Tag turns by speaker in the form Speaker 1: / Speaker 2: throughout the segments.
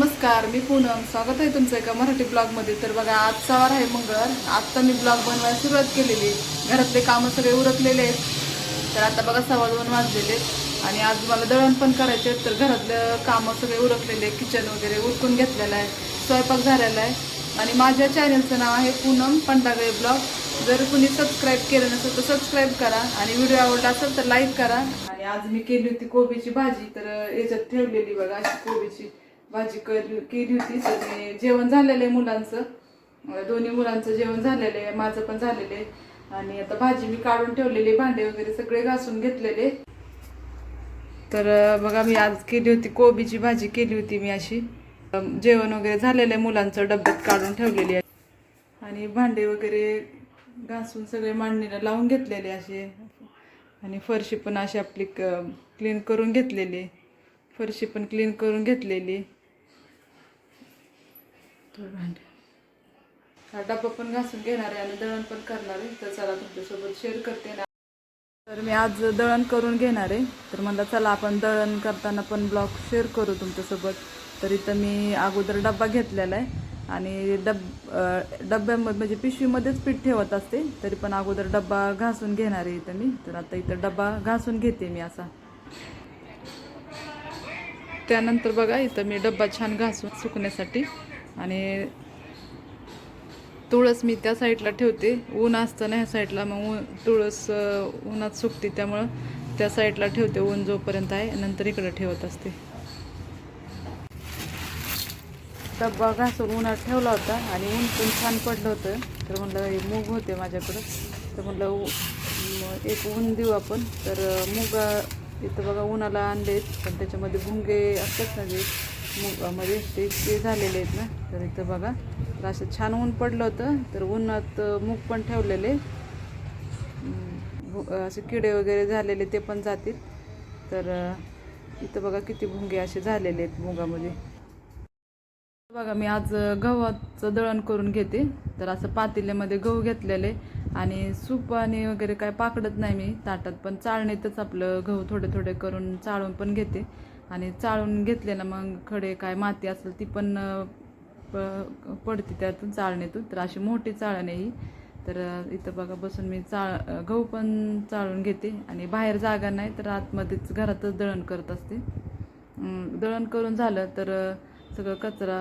Speaker 1: नमस्कार मी पूनम. स्वागत आहे तुमचं एका मराठी ब्लॉगमध्ये. तर बघा आज सवार आहे मंगळवार. आत्ता मी ब्लॉग बनवायला सुरुवात केलेली आहे. घरातले कामं सगळे उरकलेले आहेत. तर आता बघा सव्वा दोन वाजलेले आहेत. आणि आज मला दळण पण करायचे आहेत. तर घरातलं कामं सगळे उरकलेले किचन वगैरे उरकून घेतलेलं आहे. स्वयंपाक झालेला आहे. आणि माझ्या चॅनलचं नाव आहे पूनम पंडागळे ब्लॉग. जर कुणी सबस्क्राईब केलं नसेल तर सबस्क्राईब करा. आणि व्हिडिओ आवडला असेल तर लाईक करा. आणि आज मी केली होती कोबीची भाजी. तर याच्यात ठेवलेली बघा अशी कोबीची. भाजी केली केली होती तर मी जेवण झालेलं आहे मुलांचं. दोन्ही मुलांचं जेवण झालेलं आहे माझं पण झालेलं आहे. आणि आता भाजी मी काढून ठेवलेली भांडे वगैरे सगळे घासून घेतलेले. तर बघा मी आज केली होती कोबीची भाजी केली होती मी अशी. जेवण वगैरे झालेलं आहे मुलांचं डब्यात काढून ठेवलेली आहे. आणि भांडे वगैरे घासून सगळे मांडणीला लावून घेतलेले असे. आणि फरशी पण अशी आपली क्लीन करून घेतलेली. फरशी पण क्लीन करून घेतलेली. तर भांडे हा डब्बा पण घासून घेणार आहे आणि दळण पण करणार आहे. तर चला तुमच्यासोबत शेअर करते ना. तर मी आज दळण करून घेणार आहे. तर म्हणलं चला आपण दळण करताना पण ब्लॉग शेअर करू तुमच्यासोबत. तर इथं मी अगोदर डब्बा घेतलेला आहे. आणि डब डब्यामध्ये म्हणजे पिशवीमध्येच पीठ ठेवत असते. तरी पण अगोदर डब्बा घासून घेणार आहे इथं मी. तर आता इथं डब्बा घासून घेते मी असा. त्यानंतर बघा इथं मी डब्बा छान घासून सुकण्यासाठी आणि तुळस मी त्या साईडला ठेवते. ऊन असतं ना ह्या साईडला मग ऊन तुळस उन्हात सुकते त्यामुळं त्या साईडला ठेवते ऊन जोपर्यंत आहे नंतर इकडं ठेवत असते. डब्बा घासून उन्हात ठेवला होता आणि ऊन पण छान पडलं होतं. तर म्हणलं हे मूग होते माझ्याकडं. तर म्हटलं एक ऊन देऊ आपण. तर मूग इथं बघा उन्हाला आणले पण त्याच्यामध्ये भुंगे असतात ना जे मुगामध्ये ते ते झालेले आहेत ना. तर इथं बघा तर असं छान ऊन पडलं होतं. तर उन्हात मूग पण ठेवलेले. भु- असे किडे वगैरे झालेले ते पण जातील. तर इथं बघा किती भुंगे असे झालेले आहेत मुगामध्ये. बघा मी आज गव्हाचं दळण करून घेते. तर असं पातेल्यामध्ये गहू घेतलेले. आणि सूप आणि वगैरे काय पाकडत नाही मी ताटात. पण चाळणीतच आपलं गहू थोडे थोडे करून चाळून पण घेते. आणि चाळून घेतले ना मग खडे काय माती असेल ती पण प पडते त्यातून चाळणीतून. तर अशी मोठी चाळण आहे ही. तर इथं बघा बसून मी चाळ गहू पण चाळून घेते आणि बाहेर जागा नाही तर आतमध्येच घरातच दळण करत असते. दळण करून झालं तर सगळं कचरा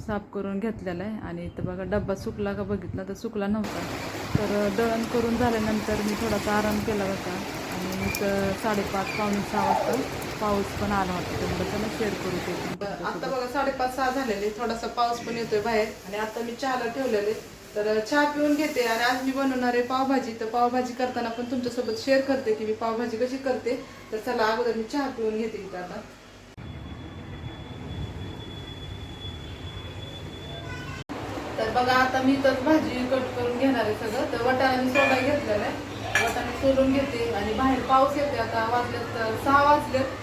Speaker 1: साफ करून घेतलेला आहे. आणि इथं बघा डब्बा सुकला का बघितला तर सुकला नव्हता. तर दळण करून झाल्यानंतर मी थोडासा आराम केला होता. आणि इथं साडेपाच पावणे सहा वाजता पाऊस पण आला होता मला चला शेअर करू ते आता बघा साडेपाच सहा झालेले थोडासा पाऊस पण येतोय बाहेर. आणि आता मी चहाला ठेवलेले. तर चहा पिऊन घेते आणि आज मी बनवणार आहे पावभाजी. तर पावभाजी करताना पण तुमच्यासोबत शेअर करते की मी पावभाजी कशी करते. तर चला अगोदर मी चहा पिऊन घेते इथं आता. तर बघा आता मी तर भाजी कट करून घेणार आहे सगळं. तर वटाणा मी सोडा घेतलेला आहे. वटाणे सोडून घेते आणि बाहेर पाऊस येते आता वाजलेत अं, सहा वाजलेत.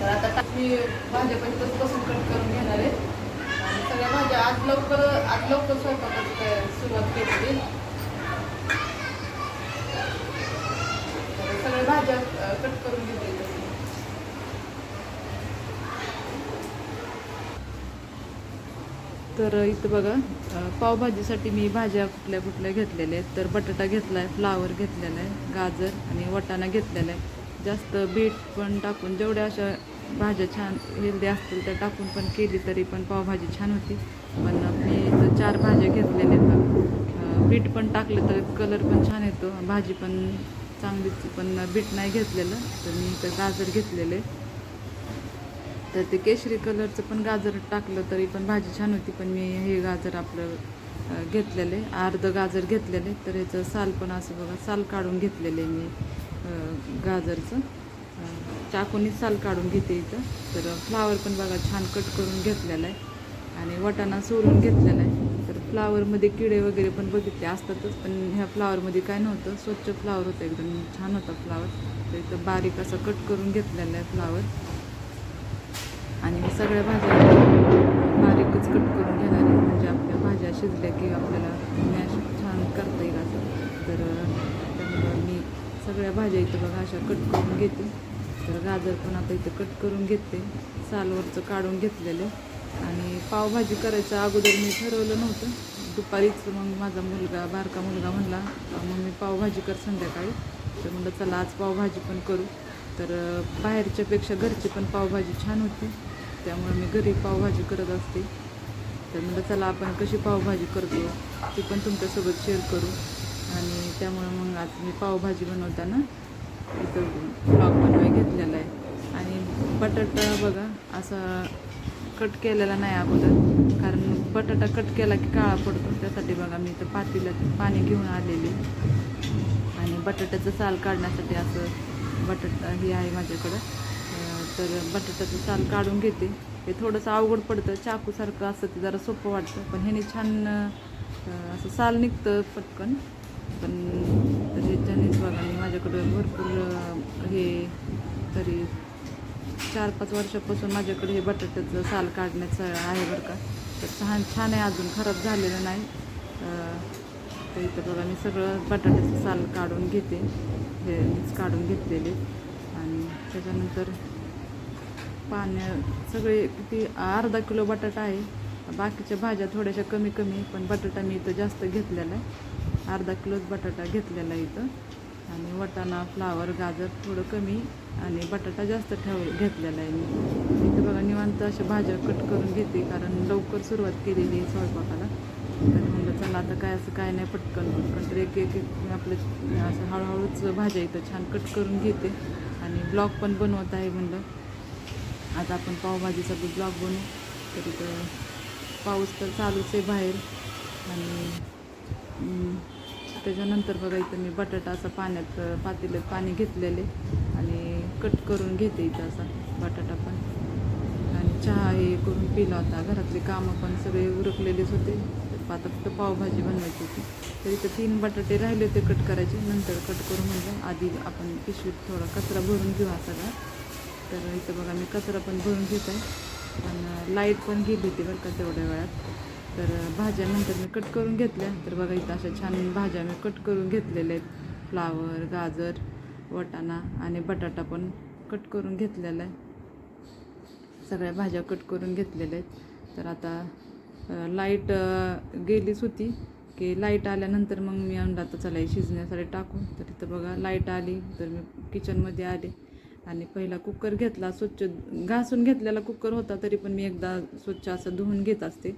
Speaker 1: तर आता मी भाज्या पण तसपासून कट करून घेणार आहे. आणि सगळ्या भाज्या आज लवकर आज लवकर स्वयंपाकाची सुरुवात केलेली तर सगळ्या भाज्या कट करून घेते इथं. तर इथं बघा पावभाजीसाठी मी भाज्या कुठल्या कुठल्या घेतलेल्या आहेत. तर बटाटा घेतला आहे फ्लावर घेतलेला आहे गाजर आणि वटाणा घेतलेला आहे. जास्त बीट पण टाकून जेवढ्या अशा भाज्या छान हेल्दी असतील त्या टाकून पण केली तरी पण पावभाजी छान होती. पण मी तर चार भाज्या घेतलेल्या आहेत बीट पण टाकलं तर कलर पण छान येतो. भाजी पण चांगलीच पण बीट नाही घेतलेलं. तर मी इथं गाजर घेतलेले. तर ते केशरी कलरचं पण गाजर टाकलं तरी पण भाजी छान होती. पण मी हे गाजर आपलं घेतलेले. अर्ध गाजर घेतलेले. तर ह्याचं साल पण असं बघा साल काढून घेतलेले मी गाजरचं. चाकूनी साल काढून घेते इथं. तर फ्लावर पण बघा छान कट करून घेतलेला आहे. आणि वटाणा सोलून घेतलेला आहे. तर फ्लावरमध्ये किडे वगैरे पण बघितले असतातच पण ह्या फ्लावरमध्ये काय नव्हतं. स्वच्छ फ्लावर होतं एकदम. छान होता फ्लावर तर इथं बारीक असं कट करून घेतलेला आहे फ्लावर आणि मी सगळ्या भाज्या बारीकच कट करून घेणार आहे. म्हणजे आपल्या भाज्या शिजल्या की आपल्याला मॅश छान करता येईल असं. तर त्यामुळं मी सगळ्या भाज्या इथं बघा अशा कट करून घेते. तर गाजर पण आता इथं कट करून घेते. सालवरचं काढून घेतलेलं. आणि पावभाजी करायचं अगोदर मी ठरवलं नव्हतं. दुपारीच मग माझा मुलगा बारका मुलगा म्हणला मम्मी पावभाजी कर संध्याकाळी. तर म्हणलं चला आज पावभाजी पण करू. तर बाहेरच्यापेक्षा घरची पण पावभाजी छान होती. त्यामुळे मी घरी पावभाजी करत असते. तर म्हणलं चला आपण कशी पावभाजी करतो ती पण तुमच्यासोबत शेअर करू. आणि त्यामुळं मग आज मी पावभाजी बनवताना इथं ब्लॉक बनवाय घेतलेला आहे. आणि बटाटा बघा असा कट केलेला नाही अगोदर. कारण बटाटा कट केला की काळा पडतो. त्यासाठी बघा मी इथं पातीला पाणी घेऊन आलेली. आणि बटाट्याचं साल काढण्यासाठी असं बटाटा हे आहे माझ्याकडं. तर बटाट्याचं साल काढून घेते. हे थोडंसं अवघड पडतं. चाकूसारखं असं ते जरा सोपं वाटतं. पण ह्याने छान असं साल निघतं पटकन. पण तसे ह्याच्यानेच बघा मी माझ्याकडं भरपूर हे तरी चार पाच वर्षापासून माझ्याकडे हे बटाट्याचं साल काढण्याचं आहे बरं का. तर छान छान आहे अजून खराब झालेलं नाही. तर इथं बघा मी सगळं बटाट्याचं साल काढून घेते. हे मीच काढून घेतलेले. आणि त्याच्यानंतर पाण्या सगळे किती अर्धा किलो बटाटा आहे. बाकीच्या भाज्या थोड्याशा कमी कमी पण बटाटा मी इथं जास्त घेतलेला आहे. अर्धा किलोच बटाटा घेतलेला इथं. आणि वटाणा फ्लावर गाजर थोडं कमी आणि बटाटा जास्त ठेव घेतलेला आहे मी. इथं बघा निवांत अशा भाज्या कट करून घेते कारण लवकर सुरुवात केलेली आहे स्वयंपाकाला. तर म्हणलं चला आता काय असं काय नाही पटकन. पटकन तर एक एक एक आपलं असं हळूहळूच भाज्या इथं छान कट करून घेते. आणि ब्लॉग पण बनवत आहे म्हणलं. आता आपण पावभाजीचा ब्लॉग बनवू. तर इथं पाऊस तर चालूच आहे बाहेर. आणि त्याच्यानंतर बघा इथं मी बटाटा असा पाण्यात पातेल्यात पाणी घेतलेले आणि कट करून घेते इथं असा बटाटा पण. आणि चहा हे करून पिला होता. घरातले कामं पण सगळे उरकलेलेच होते. आता फक्त पावभाजी बनवायची होती. तर इथं तीन बटाटे राहिले होते कट करायचे. नंतर कट करून म्हणलं आधी आपण पिशवीत थोडा कचरा भरून घेऊ हा सगळा तर इथं बघा मी कचरा पण भरून घेत. आहे पण लाइट पण गेली होती बरं का तेवढ्या वेळात. तर भाज्या नंतर मी कट करून घेतल्या. तर बघा इथं अशा छान भाज्या मी कट करून घेतलेल्या आहेत. फ्लावर गाजर वटाणा आणि बटाटा पण कट करून घेतलेला आहे. सगळ्या भाज्या कट करून घेतलेल्या आहेत. तर आता लाइट गेलीच होती. की लाइट आल्यानंतर मग मी अंडा तर चला शिजण्यासाठी टाकून. तर इथं बघा लाइट आली. तर मी किचनमध्ये आले. आणि पहिला कुकर घेतला. स्वच्छ घासून घेतलेला कुकर होता तरी पण मी एकदा स्वच्छ असं धुवून घेत असते.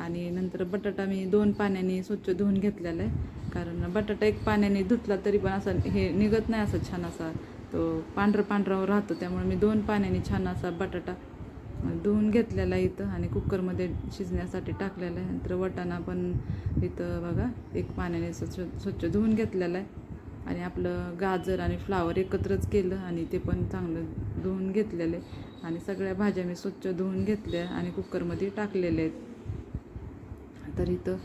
Speaker 1: आणि नंतर बटाटा मी दोन पाण्याने स्वच्छ धुवून घेतलेला आहे. कारण बटाटा एक पाण्याने धुतला तरी पण असा हे निघत नाही असा छान असा तो पांढरा पांढरावर राहतो. त्यामुळे मी दोन पाण्याने छान असा बटाटा धुवून घेतलेला आहे इथं आणि कुकरमध्ये शिजण्यासाठी टाकलेला आहे. नंतर वटाणा पण इथं बघा एक पाण्याने स्वच्छ स्वच्छ धुवून घेतलेला आहे. आणि आपलं गाजर आणि फ्लावर एकत्रच केलं आणि ते पण चांगलं धुवून घेतलेलं आहे. आणि सगळ्या भाज्या मी स्वच्छ धुवून घेतल्या आणि कुकरमध्ये टाकलेल्या आहेत. तर इथं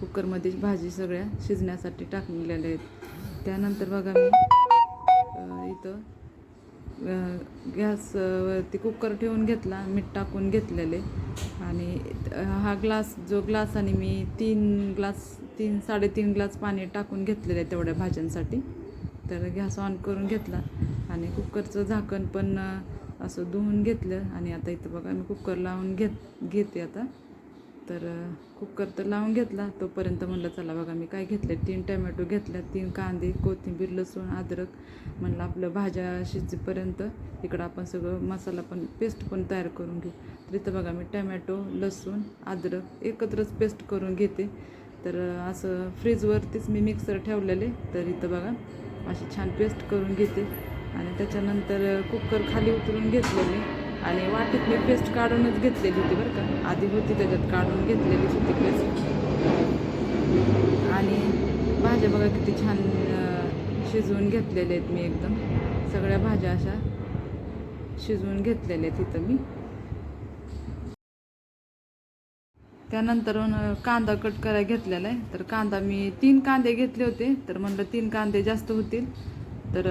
Speaker 1: कुकरमध्ये भाजी सगळ्या शिजण्यासाठी टाकलेल्या आहेत. त्यानंतर बघा मी इथं गॅसवरती कुकर ठेवून घेतला मीठ टाकून घेतलेले. आणि हा ग्लास जो ग्लास आणि मी तीन ग्लास तीन साडेतीन ग्लास पाणी टाकून घेतलेलं आहे तेवढ्या भाज्यांसाठी. तर गॅस ऑन करून घेतला आणि कुकरचं झाकण पण असं धुवून घेतलं. आणि आता इथं बघा मी कुकर लावून घेत घेते आता. तर कुकर तर लावून घेतला. तोपर्यंत म्हणलं चला बघा मी काय घेतले? तीन टमॅटो घेतल्या तीन कांदे कोथिंबीर लसूण अद्रक. म्हणलं आपलं भाज्या शिजेपर्यंत इकडं आपण सगळं मसाला पण पेस्ट पण तयार करून घेऊ. तर इथं बघा मी टमॅटो लसूण अद्रक एकत्रच पेस्ट करून घेते. तर असं फ्रीजवरतीच मी मिक्सर ठेवलेले. तर इथं बघा अशी छान पेस्ट करून घेते. आणि त्याच्यानंतर कुकर खाली उतरून घेतलं मी आणि वाटीत मी पेस्ट काढूनच घेतलेली होती बरं का. आधी होती त्याच्यात काढून घेतलेलीच होती पेस्ट. आणि भाज्या बघा किती छान शिजवून घेतलेल्या आहेत मी एकदम. सगळ्या भाज्या अशा शिजवून घेतलेल्या आहेत इथं मी. त्यानंतर कांदा कट करायला घेतलेला आहे. तर कांदा मी तीन कांदे घेतले होते. तर म्हणलं तीन कांदे जास्त होतील. तर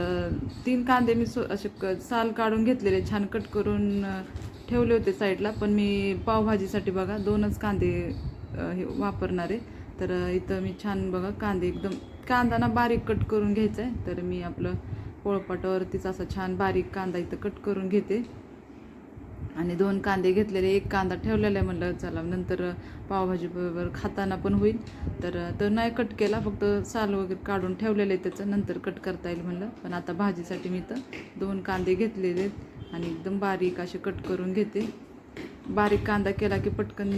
Speaker 1: तीन कांदे मी सो असे क साल काढून घेतलेले छान कट करून ठेवले होते साईडला. पण मी पावभाजीसाठी बघा दोनच कांदे हे वापरणार. आहे तर इथं मी छान बघा कांदे एकदम कांदा ना बारीक कट करून घ्यायचा आहे तर मी आपलं पोळपाटावरतीच असा छान बारीक कांदा इथं कट करून घेते. आणि दोन कांदे घेतलेले एक कांदा ठेवलेला आहे म्हणलं चला नंतर पावभाजी बरोबर खाताना पण होईल. तर तो नाही कट केला फक्त साल वगैरे काढून ठेवलेलं आहे त्याचं नंतर कट करता येईल म्हणलं. पण आता भाजीसाठी मी तर दोन कांदे घेतलेले आहेत आणि एकदम बारीक असे कट करून घेते. बारीक कांदा केला की पटकन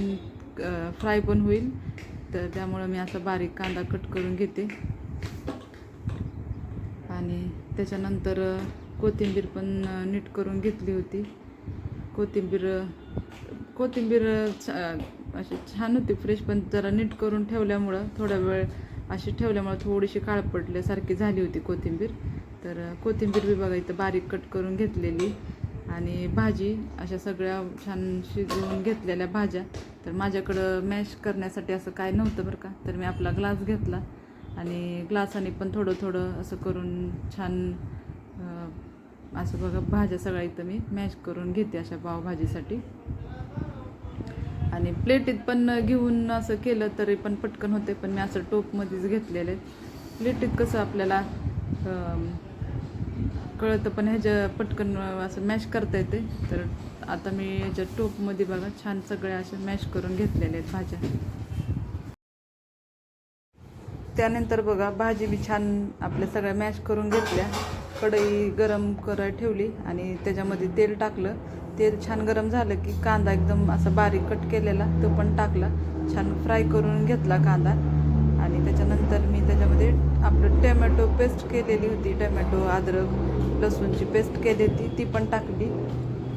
Speaker 1: फ्राय पण होईल. तर त्यामुळं मी असा बारीक कांदा कट करून घेते. आणि त्याच्यानंतर कोथिंबीर पण नीट करून घेतली होती. कोथिंबीर कोथिंबीर छ- अशी छान होती फ्रेश पण जरा नीट करून ठेवल्यामुळं थोडा वेळ अशी ठेवल्यामुळं थोडीशी काळ पडल्यासारखी झाली होती कोथिंबीर. तर कोथिंबीर बी बघा इथं बारीक कट करून घेतलेली. आणि भाजी अशा सगळ्या छान शिजवून घेतलेल्या भाज्या. तर माझ्याकडं मॅश करण्यासाठी असं काय नव्हतं बरं का तर मी आपला ग्लास घेतला. आणि ग्लासाने पण थोडं थोडं असं करून छान असं बघा भाज्या सगळ्या इथं मी मॅश करून घेते अशा पावभाजीसाठी आणि प्लेटीत पण घेऊन असं केलं तरी पण पटकन होते पण मी असं टोपमध्येच घेतलेलं. आहे प्लेटीत कसं आपल्याला कळतं पण ह्याच्या पटकन असं मॅश करता येते. तर आता मी ह्याच्या टोपमध्ये बघा छान सगळ्या अशा मॅश करून घेतलेल्या आहेत भाज्या. त्यानंतर बघा भाजी मी छान आपल्या सगळ्या मॅश करून घेतल्या. कढई गरम करायला ठेवली आणि त्याच्यामध्ये तेल टाकलं. तेल छान गरम झालं की कांदा एकदम असा बारीक कट केलेला तो पण टाकला. छान फ्राय करून घेतला कांदा. आणि त्याच्यानंतर मी त्याच्यामध्ये आपलं टॅमॅटो पेस्ट केलेली होती. टॅमॅटो अद्रक लसूणची पेस्ट केली होती ती पण टाकली.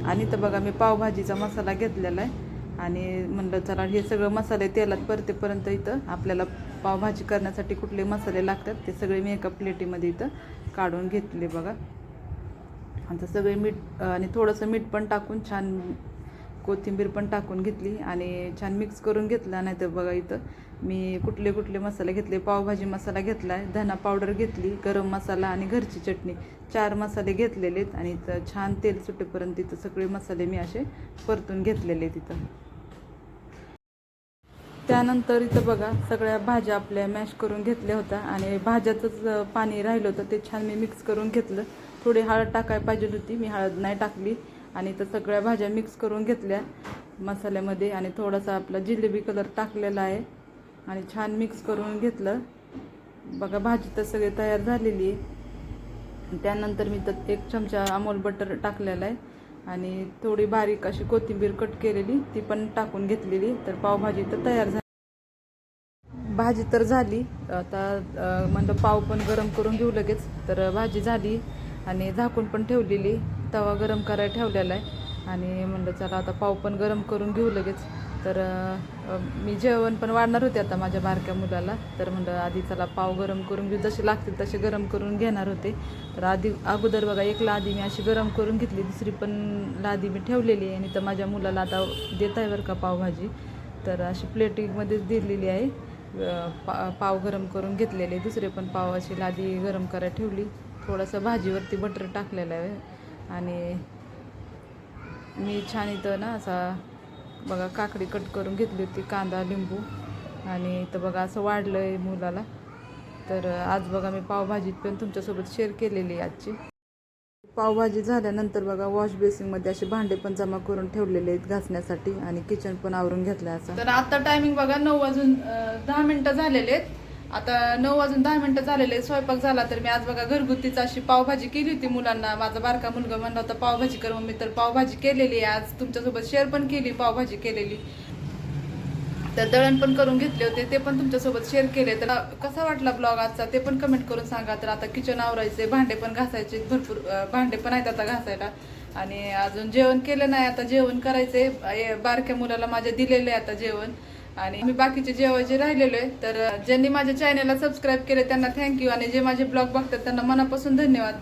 Speaker 1: आणि तर बघा मी पावभाजीचा मसाला घेतलेला आहे. आणि म्हणलं चला हे सगळं मसाले तेलात परतेपर्यंत इथं आपल्याला पावभाजी करण्यासाठी कुठले मसाले लागतात ते सगळे मी एका प्लेटीमध्ये इथं काढून घेतले बघा. आता सगळे मीठ आणि थोडंसं मीठ पण टाकून छान कोथिंबीर पण टाकून घेतली आणि छान मिक्स करून घेतला. नाही तर बघा इथं मी कुठले कुठले मसाले घेतले पावभाजी मसाला घेतला आहे धना पावडर घेतली गरम मसाला आणि घरची चटणी. चार मसाले घेतलेले आहेत आणि इथं छान तेल सुटेपर्यंत इथं सगळे मसाले मी असे परतून घेतलेले आहेत इथं. त्यानंतर इथं बघा सगळ्या भाज्या आपल्या मॅश करून घेतल्या होत्या आणि भाज्याचंच पाणी राहिलं होतं ते छान मी मिक्स करून घेतलं. थोडी हळद टाकायला पाहिजे होती मी हळद नाही टाकली. आणि तर सगळ्या भाज्या मिक्स करून घेतल्या मसाल्यामध्ये आणि थोडासा आपला जिलेबी कलर टाकलेला आहे. आणि छान मिक्स करून घेतलं. बघा भाजी तर सगळी तयार झालेली आहे. त्यानंतर मी तर एक चमचा अमोल बटर टाकलेला आहे. आणि थोडी बारीक अशी कोथिंबीर कट केलेली ती पण टाकून घेतलेली. तर पावभाजी तर तयार झाली भाजी तर झाली. आता म्हणलं पाव पण गरम करून घेऊ लगेच. तर भाजी झाली आणि झाकून पण ठेवलेली. तवा गरम करायला ठेवलेला आहे. आणि म्हणलं चला आता पाव पण गरम करून घेऊ लगेच. तर मी जेवण पण वाढणार होते आता माझ्या बारक्या मुलाला. तर म्हणलं आधी चला पाव गरम करून घेऊ. जसे लागतील तसे गरम करून घेणार होते. तर आधी अगोदर बघा एक लादी मी अशी गरम करून घेतली. दुसरी पण लादी मी ठेवलेली आहे. आणि तर माझ्या मुलाला आता देत आहे बरं का पावभाजी. तर अशी प्लेटिंगमध्येच दिलेली आहे. पा पाव गरम करून घेतलेले. दुसरे पण पाव अशी लादी गरम करायला ठेवली. थोडंसं भाजीवरती बटर टाकलेलं आहे. आणि मी छान इथं ना असा बघा काकडी कट करून घेतली होती कांदा लिंबू. आणि इथं बघा असं वाढलं आहे मुलाला. तर आज बघा मी पावभाजीत पण तुमच्यासोबत शेअर केलेली आहे आजची. पावभाजी झाल्यानंतर बघा वॉश बेसिनमध्ये असे भांडे पण जमा करून ठेवलेले आहेत घासण्यासाठी आणि किचन पण आवरून घेतलं असं. तर आता टायमिंग बघा नऊ वाजून दहा मिनिटं झालेले आहेत. आता नऊ वाजून दहा मिनिटं झालेले स्वयंपाक झाला तर मी आज बघा घरगुतीच अशी पावभाजी केली होती मुलांना. माझा बारका मुलगा म्हणला होता पावभाजी कर मम्मी. तर पावभाजी केलेली आहे आज. तुमच्यासोबत शेअर पण केली पावभाजी केलेली. तर दळण पण करून घेतले होते ते पण तुमच्यासोबत शेअर केले. तर कसा वाटला ब्लॉग आजचा? ते पण कमेंट करून सांगा. तर आता किचन आवरायचे भांडे पण घासायचे भरपूर भांडे पण आहेत आता घासायला. आणि अजून जेवण केलं नाही आता जेवण करायचे बारक्या मुलाला माझ्या दिलेले आहे आता जेवण. आणि मी बाकीचे जेवायचे राहिलेलो आहे तर ज्यांनी माझ्या चॅनलला सबस्क्राईब केले त्यांना थँक्यू आणि जे माझे ब्लॉग बघतात त्यांना मनापासून धन्यवाद.